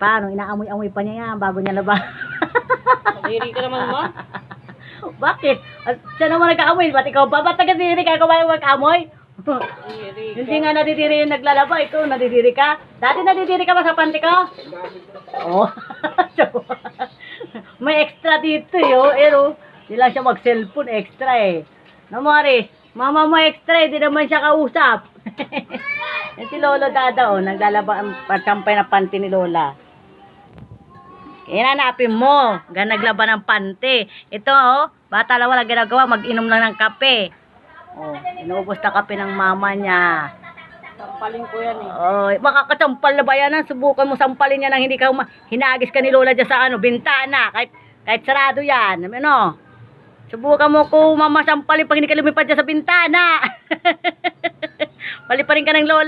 Paano? Inaamoy-amoy pa niya yan bago niya laba. Kadiri ka naman ma. Bakit? At siya naman nag-aamoy. Ba't ikaw ba? Ba't taga-diri ka? Ikaw ba yung ka. Hindi nga nadidiri yung naglalaba. Ikaw, nadidiri ka? Dati nadidiri ka ba sa panty ko? Oo. May extra dito yo. Pero, hindi lang siya mag-cellphone. Extra eh. No, Maris? Mama mo extra eh. Di naman siya kausap. Si Lolo Dada oh. Naglalaba ang pagkampay na panty ni Lola. Inanapin mo. Gan naglaban ng panty. Ito oh. Bata lang wala ginagawa. Mag-inom lang ng kape. Oh, inuubos na kape ng mama niya. Sampalin ko yan eh. Oh, makakasampal na ba yan? ah? Subukan mo sampalin yan nang hindi ka hinagis ka ni Lola dyan sa ano, bintana. Kahit, kahit sarado yan. Ano? Subukan mo kung mamasampalin pag hindi ka lumipad dyan sa bintana. Pali pa rin ka ng Lola.